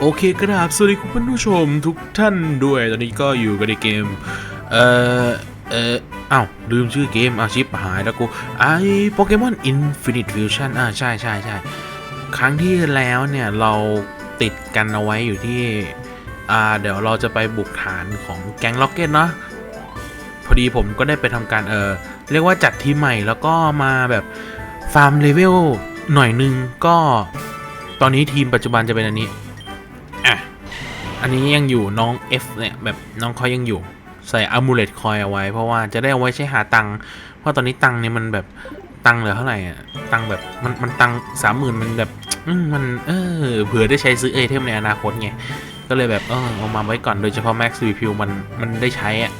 โอเคกราบสวัสดีคุณผู้ชมทุกท่านด้วย ตอนนี้ก็อยู่กันในเกม เอ่อ เอ่ออ้าวลืมชื่อเกมอาชิปหายแล้วกูไอโปเกมอนอินฟินิตฟิวชั่นอ่าใช่ใช่ใช่ครั้งที่แล้วเนี่ยเราติดกันเอาไว้อยู่ที่ อ่า เดี๋ยวเราจะไปบุกฐานของแก๊งล็อกเก็ตเนาะพอดีผมก็ได้ไปทำการเออเรียกว่าจัดทีมใหม่แล้วก็มาแบบฟาร์มเลเวลหน่อยนึงก็ตอนนี้ทีมปัจจุบันจะเป็นอันนี้ อะ อันนี้ยังอยู่น้อง F เนี่ยแบบน้องเขายังอยู่ ใส่อ m มูเลตคอยเอาไว้ เพราะว่าจะได้เอาไว้ใช้หาตังค์เพราะตอนนี้ตังค์เนี่ยมันแบบตังค์เหลือเท่าไหร่อะตังค์แบบมันมันตังค์สามหมื่นมันแบบมมันเออเผื่อได้ใช้ซื้อเอเทมในอนาคตไงก็เลยแบบเออเอามาไว้ก่อนโดยเฉพาะ Max Review มันมันได้ใช้อะ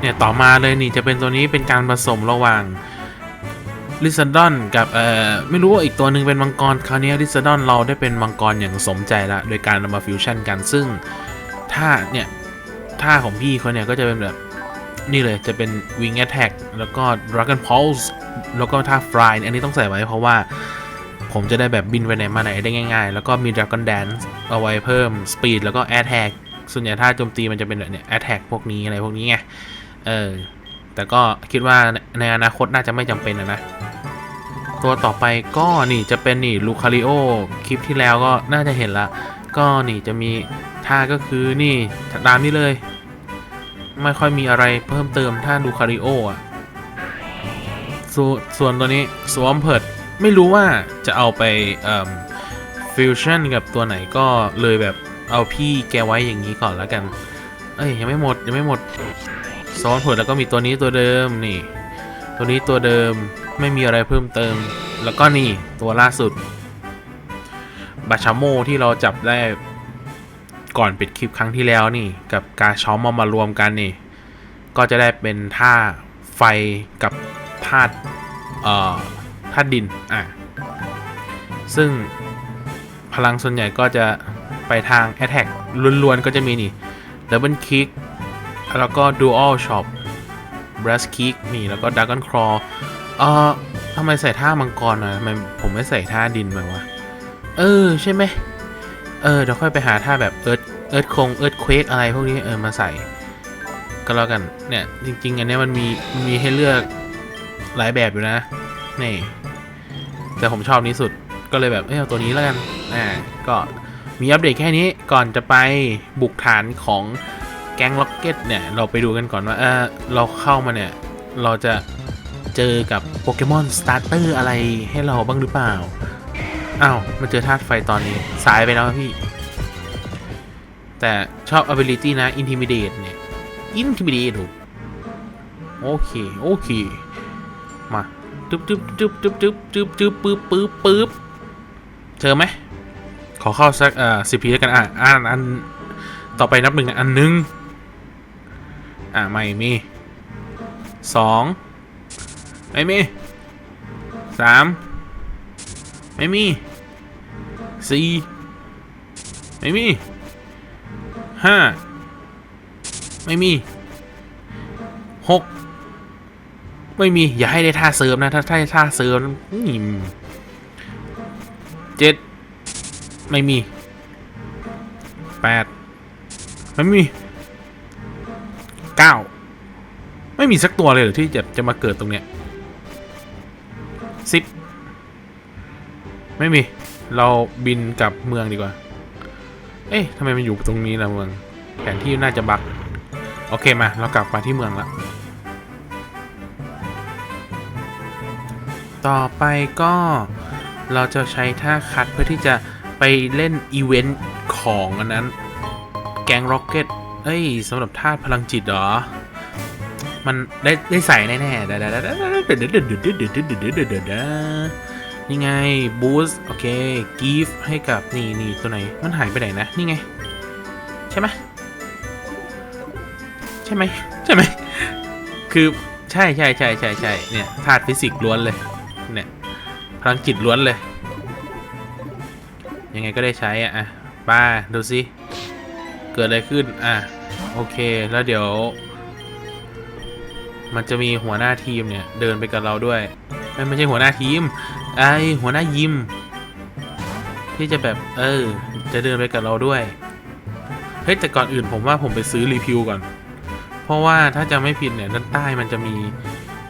เนี่ยต่อมาเลยนี่จะเป็นตัวนี้เป็นการผสมระหว่าง ลิซ a ดอนกับเอ่อไม่รู้ว่าอีกตัวหนึ่งเป็นมังกรคราวนี้ลิซ a ดอนเราได้เป็นมังกรอย่างสมใจละโดยการนำมาฟิวชั่นกันซึ่งท่าเนี่ยท่าของพี่เขาเนี่ยก็จะเป็นแบบนี่เลยจะเป็น Wing Attack แล้วก็ Dragon Pulse แล้วก็ท่า Fly อันนี้ต้องใส่ไว้เพราะว่าผมจะได้แบบบินไปไหนมาไหนได้ง่ายๆ แล้วก็มี Dragon Dance เอาไว้เพิ่ม Speed แล้วก็ Attack ส่วนใหญ่ท่าโจมตีมันจะเป็นแบบเนี่ย Attack พวกนี้อะไรพวกนี้ไง เออ แต่ก็คิดว่าในอนาคตน่าจะไม่จำเป็นนะ ตัวต่อไปก็นี่จะเป็นนี่ลูคาริโอคลิปที่แล้วก็น่าจะเห็นละ ก็นี่จะมีท่าก็คือนี่ตามนี้เลย ไม่ค่อยมีอะไรเพิ่มเติมท่าลูคาริโออะสส่วนตัวนี้สวมเพิดไม่รู้ว่าจะเอาไปฟิวชั่นกับตัวไหนก็เลยแบบเอาพี่แกไว้อย่างนี้ก่อนแล้วกัน เอ้ยยังไม่หมดยังไม่หมดซ้อนเพิดแล้วก็มีตัวนี้ตัวเดิมนี่ ตัวนี้ตัวเดิม ไม่มีอะไรเพิ่มเติม แล้วก็นี่ตัวล่าสุด บาชาโมที่เราจับได้ก่อนปิดคลิปครั้งที่แล้วนี่ กับกาช้อมมามารวมกันนี่ ก็จะได้เป็นท่าไฟกับธาตุเอ่อธาตุดิน อะ ซึ่งพลังส่วนใหญ่ก็จะไปทาง Attack ล้วนๆ ก็จะมีนี่ Double Kick แล้วก็ Dual Shot b r a s Kick นี่ แล้วก็ Dragon Claw อ่อทำไมใส่ท่ามังกรอะทำไมผมไม่ใส่ท่าดินมาวะ เออ ใช่ไหม เออ เดี๋ยวค่อยไปหาท่าแบบเอิร์ธเอิร์ธคงเอิร์ธเควกอะไรพวกนี้เออมาใส่ ก็แล้วกัน เนี่ย จริง ๆ อันนี้มันมีมันมีให้เลือกหลายแบบอยู่นะ นี่ แต่ผมชอบนี้สุด ก็เลยแบบเออเอาตัวนี้แล้วกัน อ่า ก็มีอัปเดตแค่นี้ ก่อนจะไปบุกฐานของแก๊งล็อกเก็ตเนี่ย เราไปดูกันก่อนว่า เออเราเข้ามาเนี่ย เราจะ เจอกับโปเกมอนสตาร์เตอร์อะไรให้เราบ้างหรือเปล่า อ้าว มาเจอธาตุไฟตอนนี้ สายไปแล้วพี่ แต่ชอบ ability นะ intimidate เนี่ย intimidate ถูกโอเค โอเค มาจึ๊บจึ๊บจึ๊บจึ๊บจึ๊บจึ๊บจึ๊บปึ๊บปึ๊บปึ๊บเจอไหม ขอเข้าสัก เอ่อสิบพีด้วกัน อะอ่านอัน ต่อไปนับหนึ่งอันหนึ่งอะ ไม่มีสอง ไม่มีสามไม่มีสี่ไม่มีห้าไม่มีหกไม่มี อย่าให้ได้ท่าเสริมนะ ถ้าได้ท่าเสริมนี่เจ็ดไม่มีแปดไม่มีเก้าไม่มีสักตัวเลยหรือที่จะจะมาเกิดตรงเนี้ย สิบไม่มี เราบินกลับเมืองดีกว่า เอ๊ะทำไมมันอยู่ตรงนี้ล่ะเมือง แผนที่น่าจะบักโอเคมา เรากลับมาที่เมืองละ ต่อไปก็เราจะใช้ท่าคัดเพื่อที่จะไปเล่นอีเวนต์ของอันนั้น แกงร็อกเก็ต เอ้ยสำหรับธาตุพลังจิตเหรอ มันได้ได้ใส่แน่ๆเดดนี่ไงบูสโอเคกีฟให้กับนี่นี่ตัวไหนมันหายไปไหนนะนี่ไง ใช่ไหมใช่ไหมใช่ไหมคือใช่ใช่ใช่ใช่ใช่เนี่ยธาตุฟิสิกส์ล้วนเลยเนี่ยพลังจิตล้วนเลย ยังไงก็ได้ใช้อะอะป้าดูสิเกิดอะไรขึ้นอะโอเคแล้วเดี๋ยว มันจะมีหัวหน้าทีมเนี่ยเดินไปกับเราด้วยเอ้ยไม่ใช่หัวหน้าทีม ไอหัวหน้ายิม ที่จะแบบเออ จะเดินไปกับเราด้วย เฮ้ยแต่ก่อนอื่นผมว่าผมไปซื้อรีพิวก่อน เพราะว่าถ้าจะไม่ผิดเนี่ยด้านใต้มันจะมี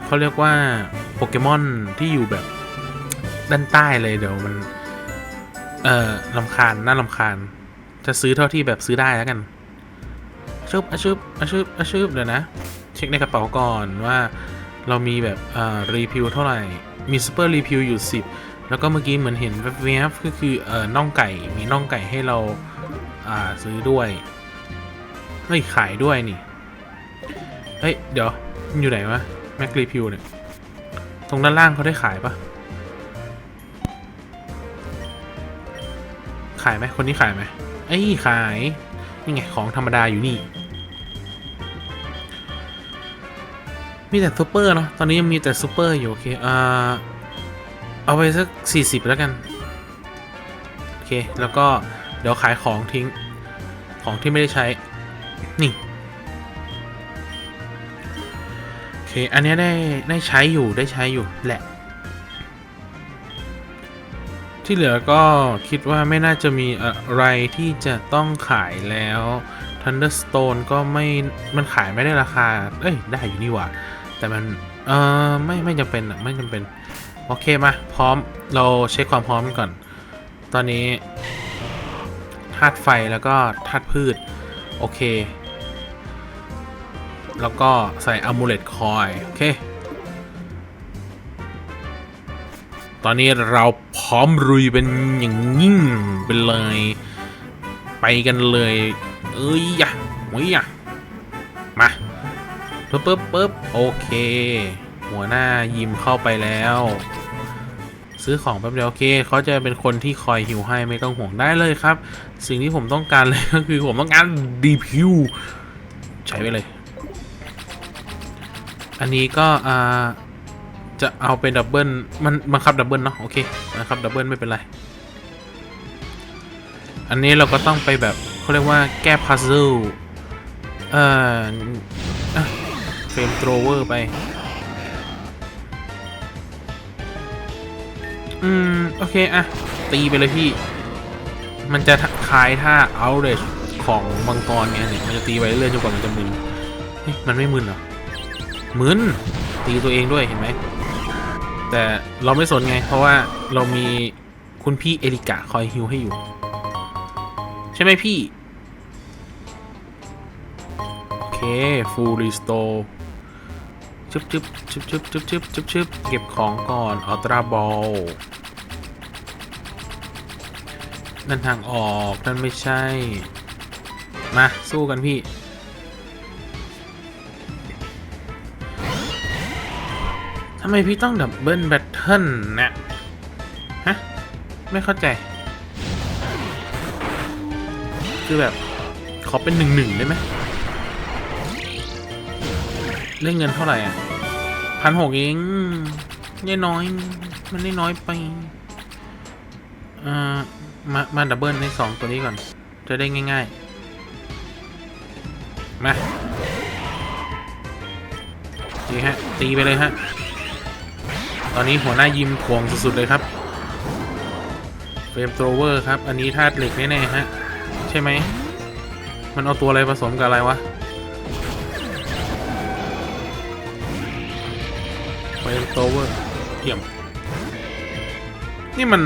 เขาเรียกว่าโปเกมอนที่อยู่แบบด้านใต้เลยเดี๋ยวมัน เอ่อลำคาญน่าลำคาญ จะซื้อเท่าที่แบบซื้อได้แล้วกันชึบอะชึบอะชึบอะชึบเดี๋ยวนะ ช็คในกระเป๋าก่อนว่าเรามีแบบอ่ารีพิวเท่าไหร่ มีซูเปอร์รีพิวอยู่ 10 แล้วก็เมื่อกี้เหมือนเห็นแวบๆก็คือเอ่อน่องไก่มีน่องไก่ให้เราอ่าซื้อด้วย เฮ้ย ขายด้วยนี่ เฮ้ย เดี๋ยวอยู่ไหนวะแม็กรีพิวเนี่ย ตรงด้านล่างเขาได้ขายปะขายไหมคนนี้ขายไหมเอ้ยขาย นี่ไงของธรรมดาอยู่นี่ มีแต่ซูเปอร์เนาะ ตอนนี้ยังมีแต่ซูเปอร์อยู่ โอเค อ่า เอาไปสักสี่สิบแล้วกัน โอเค แล้วก็เดี๋ยวขายของทิ้ง ของที่ไม่ได้ใช้ นี่ โอเค อันนี้ได้ ได้ใช้อยู่ ได้ใช้อยู่แหละ ที่เหลือก็คิดว่าไม่น่าจะมีอะไรที่จะต้องขายแล้ว Thunderstone ก็ไม่ มันขายไม่ได้ราคา เอ้ย ได้อยู่นี่หว่า แต่มัน เออไม่ไม่จำเป็นอะไม่จำเป็น โอเคมาพร้อมเราเช็คความพร้อมกันก่อน ตอนนี้ธาตุไฟแล้วก็ธาตุพืช โอเค แล้วก็ใส่อ m มูเลตคอย โอเค ตอนนี้เราพร้อมรุยเป็นอย่างยิ่งไปเลย ไปกันเลย เอ้ยยะโอ้ยยะ ปึ๊บปึ๊บปึ๊บโอเค หัวหน้ายิมเข้าไปแล้ว ซื้อของแป๊บเดียวโอเคเขาจะเป็นคนที่คอยหิวให้ไม่ต้องห่วงได้เลยครับ สิ่งที่ผมต้องการเลยก็คือผมต้องการดีพิวใช้ไปเลย อันนี้ก็อ่าจะเอาเป็นดับเบิลมันบังคับดับเบิลเนาะโอเคบังคับดับเบิลไม่เป็นไร อันนี้เราก็ต้องไปแบบเขาเรียกว่าแก้พัซเซิลเอ่อ เฟรมโทรเวอร์ไป อืม โอเค อะ ตีไปเลยพี่ มันจะคล้ายท่า outrage ของมังกรไงเนี่ยมันจะตีไปเรื่อยจนกว่ามันจะมึนมันไม่มึนเหรอ มึน ตีตัวเองด้วยเห็นไหม แต่เราไม่สนไง เพราะว่าเรามีคุณพี่เอริกะคอยฮิวให้อยู่ ใช่ไหมพี่ โอเค full restore ชึบชึบชึบชึบชึบชึบชึบชึบเก็บของก่อนอัลตราบอลนั่นทางออกนั่นไม่ใช่ มา สู้กันพี่ ทำไมพี่ต้องดับเบิลแบทเทิลเนี่ย ฮะ ไม่เข้าใจ คือแบบ ขอเป็นหนึ่งหนึ่งได้ไหม เล่นเงินเท่าไหร่อะพันหกเองนี่น้อย มันได้น้อยไปอ่ามา มาดับเบิลในสองตัวนี้ก่อน จะได้ง่ายๆ มาดีฮะ ตีไปเลยฮะ ตอนนี้หัวหน้ายิมถ่วงสุดๆเลยครับเฟรมโทรเวอร์ครับ อันนี้ธาตุเหล็กแน่ๆฮะ ใช่ไหม มันเอาตัวอะไรผสมกับอะไรวะ โทรเวอร์เยี่ยม นี่มัน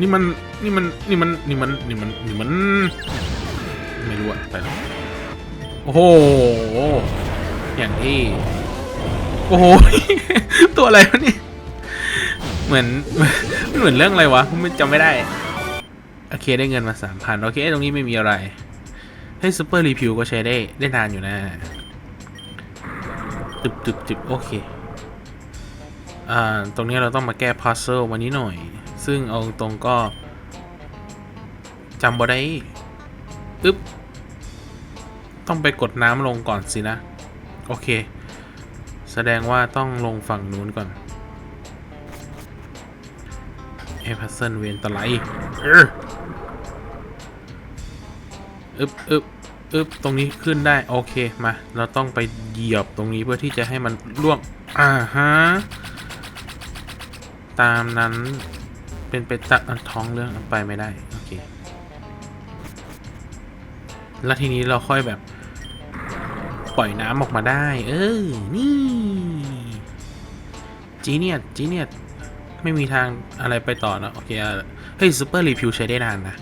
นี่มัน นี่มัน นี่มัน นี่มัน นี่มัน นี่มัน ไม่รู้อะไปแล้วโอ้โห อย่างที่ โอ้โห ตัวอะไรวะนี่ เหมือน เหมือนเรื่องอะไรวะผมจำไม่ได้ โอเคได้เงินมาสามพันโอเค ตรงนี้ไม่มีอะไร ให้ซูเปอร์รีพิวก็ใช้ได้ได้นานอยู่นะจึบจึบจึบโอเค อ่าตรงนี้เราต้องมาแก้พัซเซิลวันนี้หน่อย ซึ่งเอาตรงก็จำบ่ได้อึ๊บ ต้องไปกดน้ำลงก่อนสินะ โอเค แสดงว่าต้องลงฝั่งนู้นก่อนเอพัซเซิลเวนตะไลอออึบอึ๊บอึ๊บตรงนี้ขึ้นได้ โอเค มา เราต้องไปเหยียบตรงนี้เพื่อที่จะให้มันล่วง อ่าฮะ ตามนั้นเป็นไปตัดท้องเรื่องไปไม่ได้โอเคแล้วทีนี้เราค่อยแบบ ปล่อยน้ำออกมาได้ เออ นี่ จีเนียจีเนียไม่มีทางอะไรไปต่อนะโอเคเฮ้ยซูเปอร์รีพิวใช้ได้นานนะ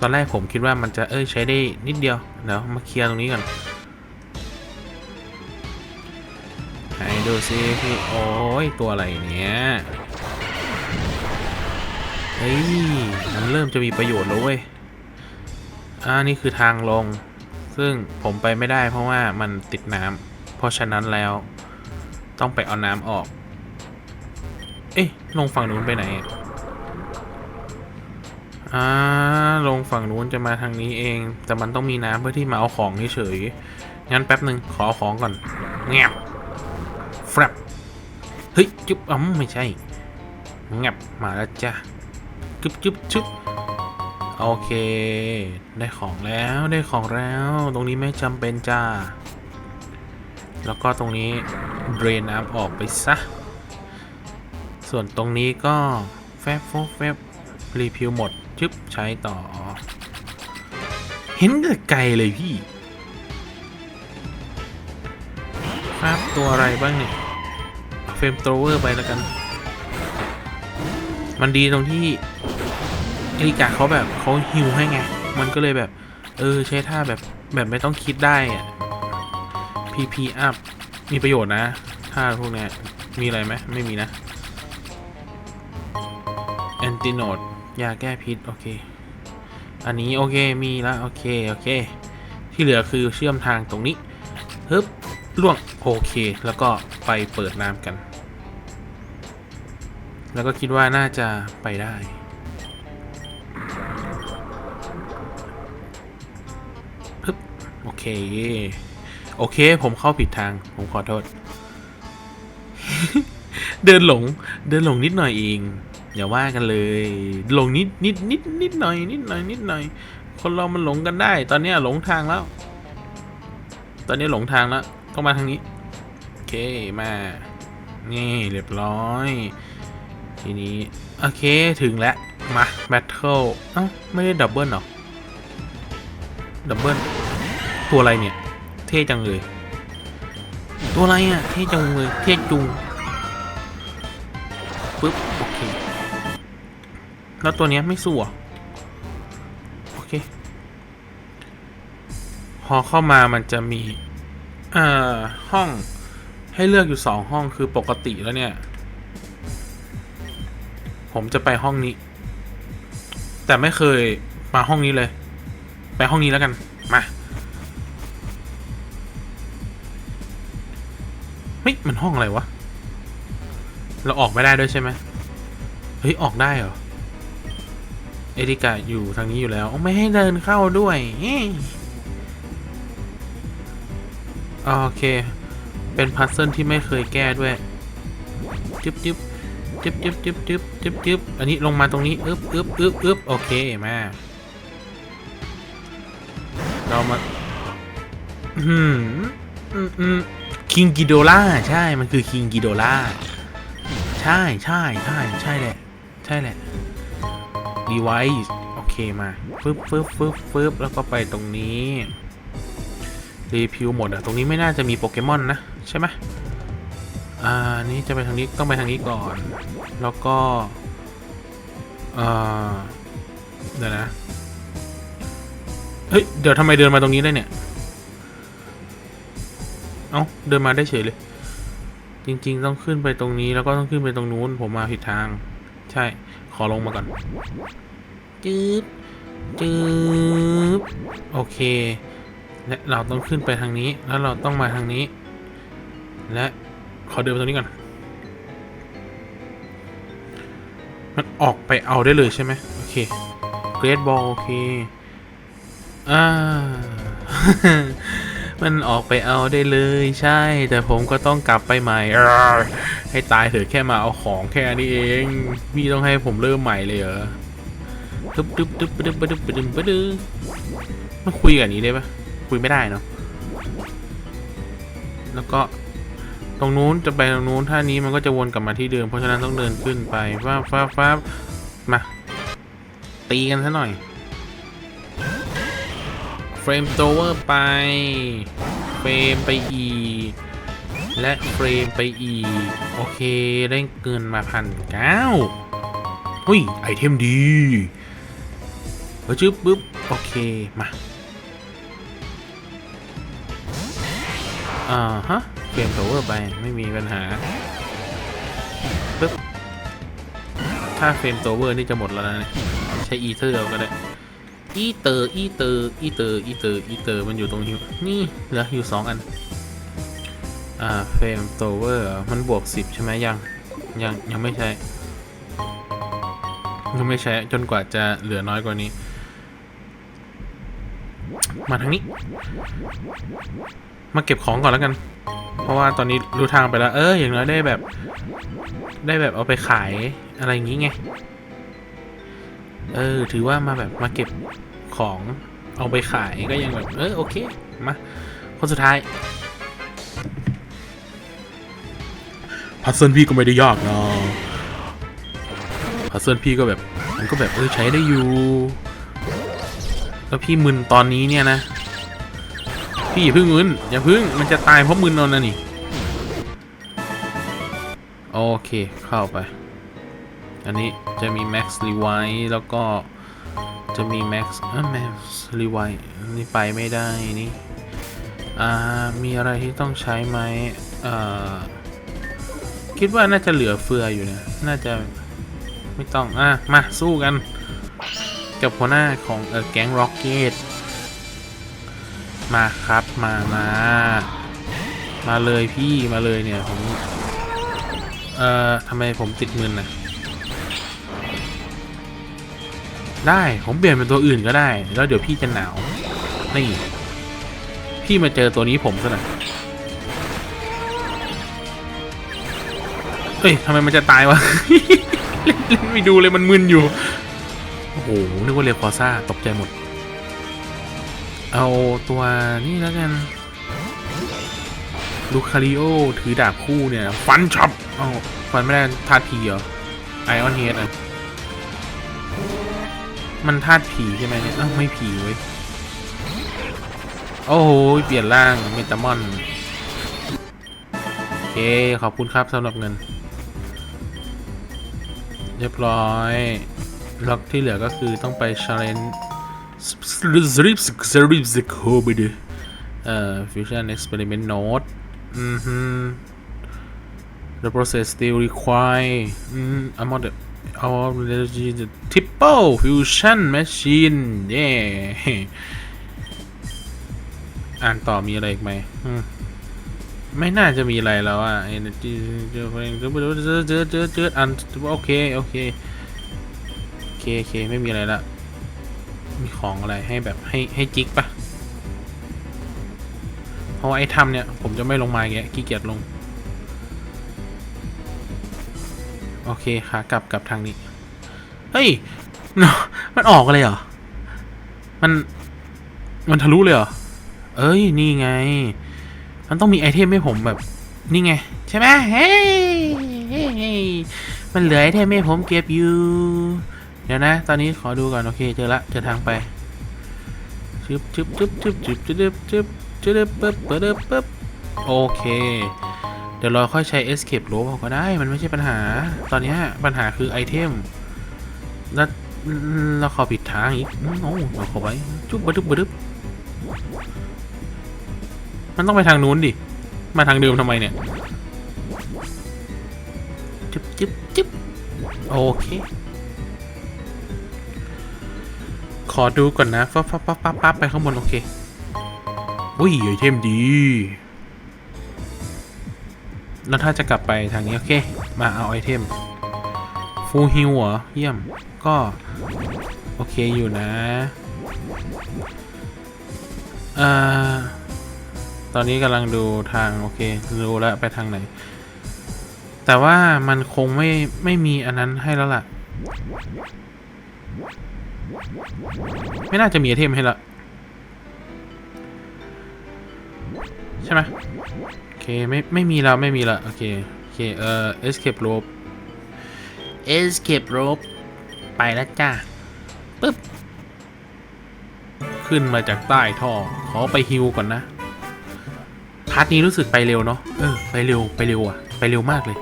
ตอนแรกผมคิดว่ามันจะเอ้ยใช้ได้นิดเดียว เดี๋ยวมาเคลียร์ตรงนี้ก่อน ดูซิพี่โอ้ยตัวอะไรเนี้ยเฮ้ยมันเริ่มจะมีประโยชน์แล้วเว้ยอ่านี่คือทางลง ซึ่งผมไปไม่ได้เพราะว่ามันติดน้ำเพราะฉะนั้นแล้ว ต้องไปเอาน้ำออก เอ๊ะลงฝั่งนู้นไปไหนอ่าลงฝั่งนู้นจะมาทางนี้เอง แต่มันต้องมีน้ำเพื่อที่มาเอาของเฉยๆงั้นแป๊บหนึ่งขอเอาของก่อนแงบ แฟบเฮ้ยจุ๊บอ๋อไม่ใช่แงบมาแล้วจ้ะจุ๊บจุ๊บจุ๊บโอเค ได้ของแล้วได้ของแล้ว ตรงนี้ไม่จำเป็นจ้า แล้วก็ตรงนี้เดรนน้ำออกไปซะ ส่วนตรงนี้ก็แฟบโฟบแฟบรีพิวหมดชึบใช้ต่อ เห็นแต่ไกลเลยพี่ ครับตัวอะไรบ้างเนี่ย มโตรเวอร์ไปแล้วกัน มันดีตรงที่เอริกาเขาแบบเขาฮิวให้ไง มันก็เลยแบบ เออ ใช้ท่าแบบแบบไม่ต้องคิดได้อะ PP up มีประโยชน์นะถ้าพวกเนี้ย มีอะไรไหมไม่มีนะ Antidote ยาแก้พิษ โอเค อันนี้โอเค มีแล้วโอเค โอเค ที่เหลือคือเชื่อมทางตรงนี้ ฮึบล่วง โอเค แล้วก็ไปเปิดน้ำกัน แล้วก็คิดว่าน่าจะไปได้ฮึบโอเค โอเค ผมเข้าผิดทาง ผมขอโทษ เดินหลง เดินหลงนิดหน่อยเองอย่าว่ากันเลย หลงนิดนิดนิดนิดหน่อยนิดหน่อยนิดหน่อย คนเรามันหลงกันได้ ตอนนี้หลงทางแล้ว ตอนนี้หลงทางแล้ว ต้องมาทางนี้ โอเค มา นี่เรียบร้อย ทีนี้ โอเคถึงแล้ว มาแบทเทิลเอ้าไม่ได้ดับเบิลหรอ ดับเบิลตัวอะไรเนี่ย เท่จังเลย ตัวอะไรอะ เท่จังเลย เท่จุงปึ๊บ โอเค แล้วตัวเนี้ยไม่สู้อะโอเค พอเข้ามามันจะมี อ่อห้องให้เลือกอยู่สองห้องคือปกติแล้วเนี่ย ผมจะไปห้องนี้ แต่ไม่เคยมาห้องนี้เลย ไปห้องนี้แล้วกัน มาเฮ้ยมันห้องอะไรวะ เราออกไม่ได้ด้วยใช่ไหมเฮ้ย ออกได้เหรอ เอริกาอยู่ทางนี้อยู่แล้วไม่ให้เดินเข้าด้วยโอเค เป็นพัซเซิลที่ไม่เคยแก้ด้วย จึ๊บจึ๊บ จึ๊บจึ๊บจึ๊บจึ๊บจึ๊บจึ๊บอันนี้ลงมาตรงนี้อึ๊บอึ๊บอึ๊บอึ๊บโอเคมาเรามาอืมอืมอืมคิงกิโดล่าใช่มันคือคิงกิโดล่าใช่ใช่ใช่ใช่แหละใช่แหละ device โอเคมาฟึบฟึบฟึบฟึบแล้วก็ไปตรงนี้รีพิวหมดอะตรงนี้ไม่น่าจะมีโปเกมอนนะใช่ไหม อ่านี่จะไปทางนี้ต้องไปทางนี้ก่อน แล้วก็เอ่อเดี๋ยวนะเฮ้ยเดี๋ยวทำไมเดินมาตรงนี้ได้เนี่ยเอ้าเดินมาได้เฉยเลย จริง ๆ ต้องขึ้นไปตรงนี้แล้วก็ต้องขึ้นไปตรงนู้นผมมาผิดทาง ใช่ ขอลงมาก่อนจืบจืบโอเคและเราต้องขึ้นไปทางนี้ แล้วเราต้องมาทางนี้ และ ขอเดินไปตรงนี้ก่อน มันออกไปเอาได้เลยใช่ไหมโอเค เกรดบอลโอเค อ่า มันออกไปเอาได้เลยใช่ แต่ผมก็ต้องกลับไปใหม่ ให้ตายเถอะแค่มาเอาของแค่นี้เอง พี่ต้องให้ผมเริ่มใหม่เลยเหรอตึ๊บตึ๊บตึ๊บตึ๊บตึ๊บตึ๊บตึ๊บตึ๊บมาคุยกับนี้ได้ปะคุยไม่ได้เนาะ แล้วก็ ตรงนู้นจะไปตรงนู้นท่านี้มันก็จะวนกลับมาที่เดิมเพราะฉะนั้นต้องเดินขึ้นไปฟ้าฟ้าฟ้ามา ตีกันซะหน่อยเฟรมโตเวอร์ไปเฟรมไปอีและเฟรมไปอีโอเคได้เกินมาพันเก้าหุ้ยไอเทมดีเฮ้ยจึ๊บปึ๊บโอเคมาอ่าฮะ เฟรมโตเวอร์ไปไม่มีปัญหาปึ๊บถ้าเฟรมโตเวอร์นี่จะหมดแล้วนะใช้อีเทอร์เอาก็ได้อีเตอร์อีเตอร์อีเตอร์อีเตอร์อีเตอร์มันอยู่ตรงนี้นี่เหลืออยู่สองอันอ่าเฟรมโตเวอร์มันบวกสิบใช่ไหมยังยังยังไม่ใช่ยังไม่ใช้จนกว่าจะเหลือน้อยกว่านี้ มาทางนี้ มาเก็บของก่อนแล้วกัน เพราะว่าตอนนี้รู้ทางไปแล้ว เอออย่างน้อยได้แบบ ได้แบบเอาไปขายอะไรอย่างงี้ไง เออ ถือว่ามาแบบมาเก็บของเอาไปขายก็ยังแบบ เออโอเคมาคนสุดท้ายพัซเซิลพี่ก็ไม่ได้ยากนะพัซเซิลพี่ก็แบบ มันก็แบบเออใช้ได้อยู่ แล้วพี่มึนตอนนี้เนี่ยนะ พี่อย่าพึ่งมึนอย่าพึ่งมันจะตายเพราะมึนเอานะนี่โอเคเข้าไป อันนี้จะมี Max Rewind แล้วก็จะมี Max เออ Max Rewind นี่ไปไม่ได้นี่อ่ามีอะไรที่ต้องใช้ไหมเอ่อคิดว่าน่าจะเหลือเฟืออยู่นะ น่าจะไม่ต้อง อะ มาสู้กัน กับหัวหน้าของเออแก๊งร็อกเก็ต มาครับมามา มาเลยพี่มาเลยเนี่ยผมเอ่อทำไมผมติดมืนน่ะได้ผมเปลี่ยนเป็นตัวอื่นก็ได้ แล้วเดี๋ยวพี่จะหนาวนี่พี่มาเจอตัวนี้ผมซะหน่อยเอ้ยทำไมมันจะตายวะเล่นไม่ดูเลยมันมึนอยู่ โอ้โหนึกว่าเรียกฟอซ่าตกใจหมด เอาตัวนี่แล้วกันลูคาริโอถือดาบคู่เนี่ย ฟันช็อปเอาฟันไม่ได้ธาตุผีเหรอไอออนเฮดอะ มันธาตุผีใช่ไหมเนี่ยอ้าไม่ผีเว้ย โอ้โห เปลี่ยนร่างเมตามอนโอเค ขอบคุณครับสำหรับเงิน เรียบร้อย ล็อกที่เหลือก็คือต้องไปชาเลนจ์ สริปสริปสโคบดเอ่อ fusion experiment node อือฮึ the process still require อืม among the our energy the triple fusion machine เย้อ่านต่อมีอะไรอีกไหมอืมไม่น่าจะมีอะไรแล้วอะ energy เจอเจอเจอเจอเจอเจออันโอเค โอเค โอเค โอเค ไม่มีอะไรละ มีของอะไรให้แบบให้ให้จิกปะเพราะว่าไอ้ทำเนี่ย ผมจะไม่ลงมาแกะขี้เกียจลง โอเคขากลับกลับทางนี้ เฮ้ย มันออกเลยเหรอ มัน มันทะลุเลยเหรอ เอ้ย นี่ไง มันต้องมีไอเทมให้ผมแบบ นี่ไง ใช่ไหมเฮ้ยเฮ้ยมันเหลือไอเทมให้ผมเก็บอยู่ เดี๋ยวนะ ตอนนี้ขอดูก่อน โอเค เจอละ เจอทางไปชึบชึบชึบชึบชึบชึบชึบชึบปึ๊บปึ๊บปึ๊บปึ๊บโอเค เดี๋ยวเราค่อยใช้ escape rope ก็ได้ มันไม่ใช่ปัญหา ตอนนี้ปัญหาคือไอเทมแล้วเราขอผิดทางอีกโอ้เราขอไว้จุ๊บบึ๊บบึ๊บมันต้องไปทางนู้นดิ มาทางเดิมทำไมเนี่ยจึ๊บจึ๊บจึ๊บโอเค ขอดูก่อนนะปั๊บปั๊บปั๊บปั๊บปั๊บไปข้างบน โอเค อุ้ยไอเทมดี แล้วถ้าจะกลับไปทางนี้ โอเค มาเอาไอเทม ฟูฮิวเหรอ เยี่ยม ก็ โอเคอยู่นะเอ่อตอนนี้กำลังดูทาง โอเคดูแล้วไปทางไหน แต่ว่ามันคงไม่ ไม่มีอันนั้นให้แล้วล่ะ ไม่น่าจะมีไอเทมให้ละ ใช่ไหมโอเค ไม่ ไม่มีแล้วไม่มีละโอเค โอเค เอ่อ escape rope escape rope ไปแล้วจ้าปึ๊บ ขึ้นมาจากใต้ท่อ ขอไปฮิวก่อนนะพาร์ทนี้รู้สึกไปเร็วเนาะเออ ไปเร็ว ไปเร็วอะไปเร็วมากเลย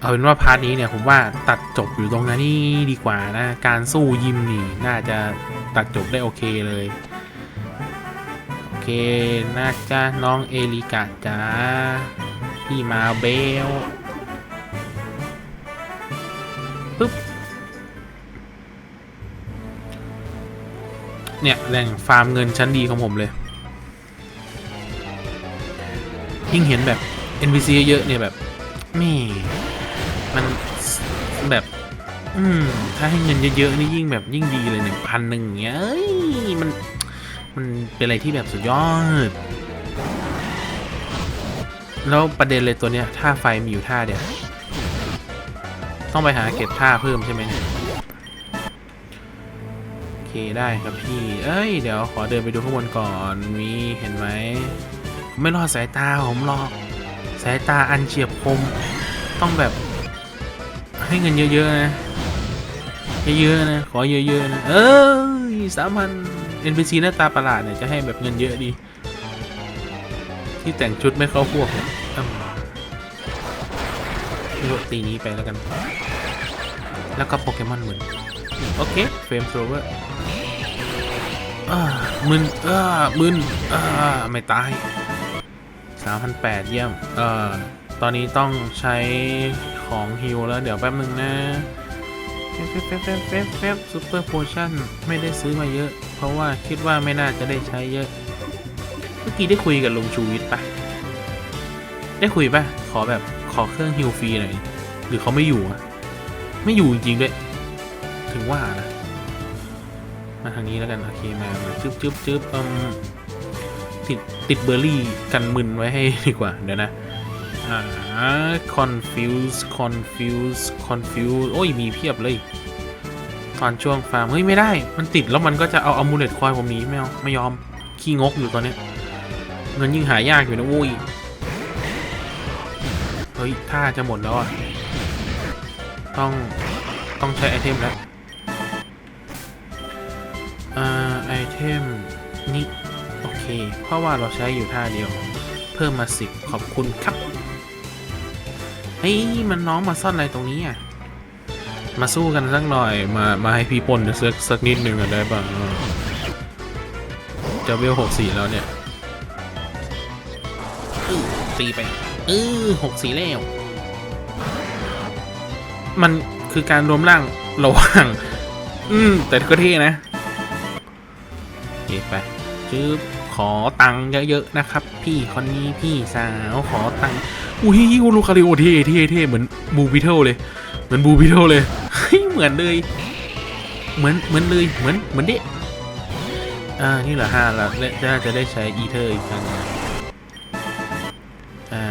เอาเป็นว่าพาร์ทนี้เนี่ยผมว่าตัดจบอยู่ตรงนั้นนี่ดีกว่านะ การสู้ยิมนี่น่าจะตัดจบได้โอเคเลย โอเคน่าจะน้องเอลิกาจ้าพี่มาเบลปึ๊บเนี่ยแหล่งฟาร์มเงินชั้นดีของผมเลย ยิ่งเห็นแบบ NPC เยอะๆเนี่ยแบบแม่ มันแบบ อืม ถ้าให้เงินเยอะๆนี่ยิ่งแบบยิ่งดีเลยหนึ่งพันหนึ่งเงี้ยเอ้ยมัน มันเป็นอะไรที่แบบสุดยอด แล้วประเด็นเลยตัวเนี้ยท่าไฟมีอยู่ท่าเดียว ต้องไปหาเก็บท่าเพิ่มใช่ไหมเนี่ยโอเคได้ครับพี่ เอ้ย เดี๋ยวขอเดินไปดูข้างบนก่อนมีเห็นไหม ไม่รอดสายตาผมหรอก สายตาอันเฉียบคมต้องแบบ ให้เงินเยอะๆนะเยอะๆนะ ขอเยอะๆนะเอ้ยสามพัน NPC หน้าตาประหลาดเนี่ยจะให้แบบเงินเยอะดี ที่แต่งชุดไม่เข้าพวกเนี่ยอืมพี่ว่าตีนี้ไปแล้วกัน แล้วก็โปเกมอนหมือนโอเค เฟรมโซเวอร์มึนอ่ามึนอ่าไม่ตาย3,008เยี่ยม เอ่อ ตอนนี้ต้องใช้ ของฮิวแล้วเดี๋ยวแป๊บนึงนะแฟบแฟบแฟบแฟบแฟบซูเปอร์โพชั่นไม่ได้ซื้อมาเยอะ เพราะว่าคิดว่าไม่น่าจะได้ใช้เยอะ เมื่อกี้ได้คุยกับลุงชูวิทย์ปะได้คุยปะขอแบบขอเครื่องฮิวฟรีหน่อยหรือเขาไม่อยู่อะไม่อยู่จริงๆด้วย ถึงว่านะมาทางนี้แล้วกันโอเคมามาจึ๊บจึ๊บจึ๊บติดติดเบอร์รี่กันมึนไว้ให้ดีกว่าเดี๋ยวนะ อ่า confuse confuse confuse โอ้ย มีเพียบเลย ตอนช่วงฟาร์ม เฮ้ย ไม่ได้ มันติดแล้วมันก็จะเอาอ m มูเลตคอยผมหนี้ไม่เอา ไม่ยอม ขี้งกอยู่ตอนนี้ เงินยิ่งหายากอยู่นะโว้ย เฮ้ย ถ้าจะหมดแล้วอะ ต้อง ต้องใช้ไอเทมแล้วอ่าไอเทมนี่โอเค เพราะว่าเราใช้อยู่ท่าเดียว เพิ่มมาสิบขอบคุณครับ ฮ้ยมันน้องมาซ่อนอะไรตรงนี้อะ มาสู้กันสักหน่อย มา มาให้พี่ปนสักสักนิดหนึ่งอะได้ป่ะเออจะเวลหกสี่แล้วเนี่ยอื้อตีไปเออหกสี่แล้ว มันคือการรวมร่างระหว่าง อืม แต่ก็เท่นะโอเคไปจืบขอตังค์เยอะๆนะครับ พี่คนนี้พี่สาวขอตังค์ อุ้ยลูคาริโอเท่เท่เท่เหมือนบูบิเทิลเลย เหมือนบูบิเทิลเลยเฮ้เหมือนเลย เหมือนเหมือนเลย เหมือนเหมือนเด็อ่า นี่เหรอห้าแล้วน่าจะได้ใช้อีเทอร์อีกครั้งอ่า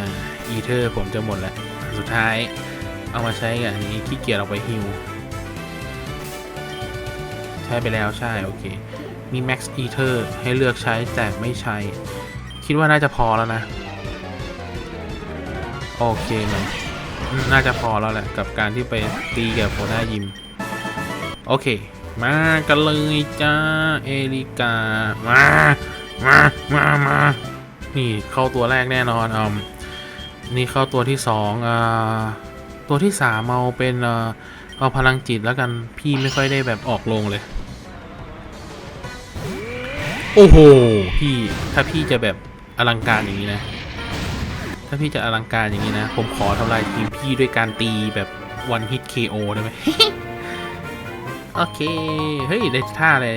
อีเทอร์ผมจะหมดแล้ว สุดท้าย เอามาใช้กับนนี้ขี้เกียจเอาไปฮิวใช้ไปแล้วใช่ โอเค มี Max Eater ให้เลือกใช้แต่ไม่ใช้ คิดว่าน่าจะพอแล้วนะ โอเคมันน่าจะพอแล้วแหละกับการที่ไปตีกับโฟนายิม โอเค มากันเลยจ้า เอลิกา มา มามามานี่เข้าตัวแรกแน่นอนอืมนี่เข้าตัวที่สองอ่าตัวที่สามเอาเป็นเอาพลังจิตแล้วกันพี่ไม่ค่อยได้แบบออกลงเลย โอ้โห พี่ถ้าพี่จะแบบอลังการอย่างนี้นะ ถ้าพี่จะอลังการอย่างนี้นะ ผมขอทำลายทีมพี่ด้วยการตีแบบวันฮิต KO ได้ไหมโอเค เฮ้ย ได้ท่าอะไร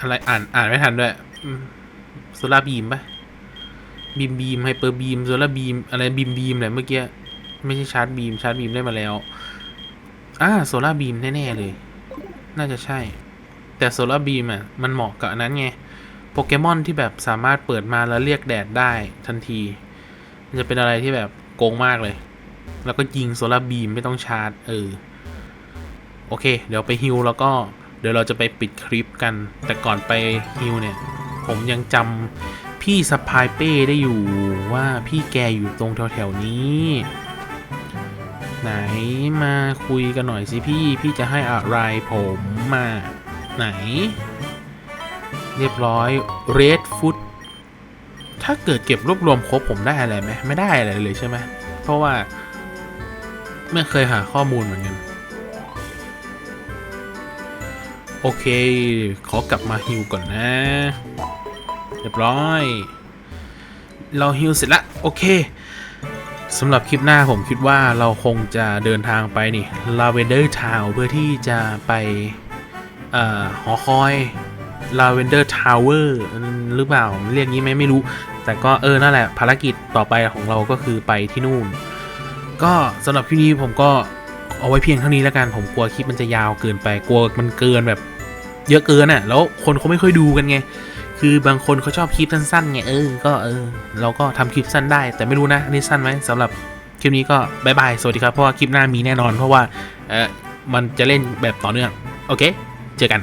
อะไรอ่านอ่านไม่ทันด้วยโซล่าบีมปะบีมบีมไฮเปอร์บีมโซล่าบีมอะไรบีมบีมอะไรเมื่อกี้ ไม่ใช่ชาร์จบีม ชาร์จบีมได้มาแล้วอ่าโซล่าบีมแน่ ๆ เลย น่าจะใช่ แต่โซล่าบีมอะ มันเหมาะกับอันนั้นไง โปเกมอนที่แบบสามารถเปิดมาแล้วเรียกแดดได้ทันที มันจะเป็นอะไรที่แบบโกงมากเลย แล้วก็ยิงโซล่าบีมไม่ต้องชาร์จ เออ โอเค เดี๋ยวไปฮิลแล้วก็เดี๋ยวเราจะไปปิดคลิปกัน แต่ก่อนไปฮิลเนี่ย ผมยังจำพี่สปายเป้ได้อยู่ว่าพี่แกอยู่ตรงแถวๆนี้ ไหนมาคุยกันหน่อยสิพี่ พี่จะให้อะไรผมมา ไหน เรียบร้อย Red Foot ถ้าเกิดเก็บรวบรวมครบผมได้อะไรไหมไม่ได้อะไรเลยใช่ไหมเพราะว่า ไม่เคยหาข้อมูลเหมือนกันโอเค ขอกลับมาฮิวก่อนนะ เรียบร้อย เราฮิวเสร็จละ โอเคสำหรับคลิปหน้าผมคิดว่าเราคงจะเดินทางไปนี่ Lavender Town เพื่อที่จะไปอหอคอย Lavender Tower หรือเปล่าเรียกงี้ไหมไม่รู้ แต่ก็เออนั่นแหละภารกิจต่อไปของเราก็คือไปที่นู่น ก็สำหรับคลิปนี้ผมก็เอาไว้เพียงเท่านี้แล้วกันผมกลัวคลิปมันจะยาวเกินไปกลัวมันเกินแบบ เยอะเกินอะ แล้วคนเขาไม่ค่อยดูกันไงคือบางคนเขาชอบคลิปสั้นๆไงเออก็เออเราก็ทำคลิปสั้นได้ แต่ไม่รู้นะอันนี่สั้นไหมสำหรับคลิปนี้ก็บายบายสวัสดีครับเพราะว่าคลิปหน้ามีแน่นอน เพราะว่าเออมันจะเล่นแบบต่อเนื่องโอเค เจอกัน